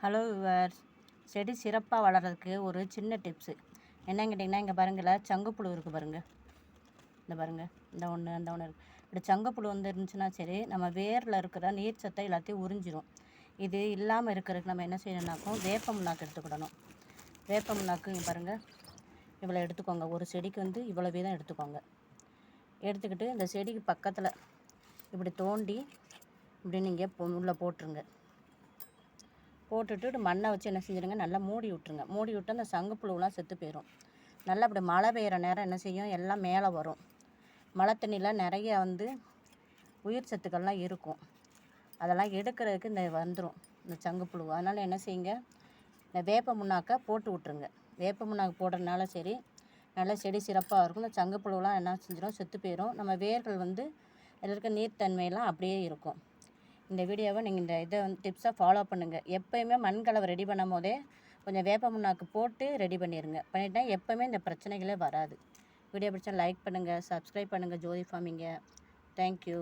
Hello viewers செடி சிறப்பாக வளர்கிறதுக்கு ஒரு சின்ன டிப்ஸு என்னன்னு கேட்டிங்கன்னா இங்கே பாருங்களேன் சங்குப்புழு இருக்குது பாருங்கள் இந்த பாருங்கள் இந்த ஒன்று அந்த ஒன்று இருக்குது இப்படி சங்குப்புழு வந்து இருந்துச்சுன்னா சரி நம்ம வேரில் இருக்கிற நீர் சத்தை எல்லாத்தையும் உறிஞ்சிரும். இது இல்லாமல் இருக்கிறதுக்கு நம்ம என்ன செய்யணும்னாக்கும் வேப்ப முன்னாக்கு எடுத்துக்கிடணும். வேப்ப முன்னாக்கு இங்கே பாருங்கள் இவ்வளோ எடுத்துக்கோங்க. ஒரு செடிக்கு வந்து இவ்வளோ வீதம் எடுத்துக்கோங்க. எடுத்துக்கிட்டு இந்த செடிக்கு பக்கத்தில் இப்படி தோண்டி இப்படி நீங்கள் உள்ளே போட்டுருங்க. போட்டுட்டு மண்ணை வச்சு என்ன செஞ்சிடுங்க நல்லா மூடி விட்ருங்க மூடி விட்டு அந்த சங்குப்புழுவெலாம் செத்து போயிடும் நல்லா அப்படி மழை பெய்கிற நேரம் என்ன செய்யும் எல்லாம் மேலே வரும். மழை தண்ணியில் நிறைய வந்து உயிர் சத்துக்கள்லாம் இருக்கும். அதெல்லாம் எடுக்கிறதுக்கு இந்த வந்துடும் இந்த சங்குப்புழு அதனால் என்ன செய்யுங்க இந்த வேப்ப முன்னாக்கை போட்டு விட்ருங்க வேப்ப முன்னாக்கு போடுறதுனால சரி நல்லா செடி சிறப்பாக இருக்கும். இந்த சங்குப்புழுலாம் என்ன செஞ்சிடும் செத்து போயிடும் நம்ம வேர்கள் வந்து அதில் இருக்க நீர்த்தன்மையெல்லாம் அப்படியே இருக்கும். இந்த வீடியோவை நீங்கள் இந்த இதை வந்து டிப்ஸை ஃபாலோ பண்ணுங்கள் எப்போயுமே மண் கலவை ரெடி பண்ணும் போதே கொஞ்சம் வேப்ப முன்னாக்கு போட்டு ரெடி பண்ணிடுங்க பண்ணிட்டா எப்போவுமே இந்த பிரச்சனைகளே வராது. வீடியோ பிடிச்சா லைக் பண்ணுங்கள் சப்ஸ்கிரைப் பண்ணுங்கள் ஜோதி ஃபார்மிங்க தேங்க்யூ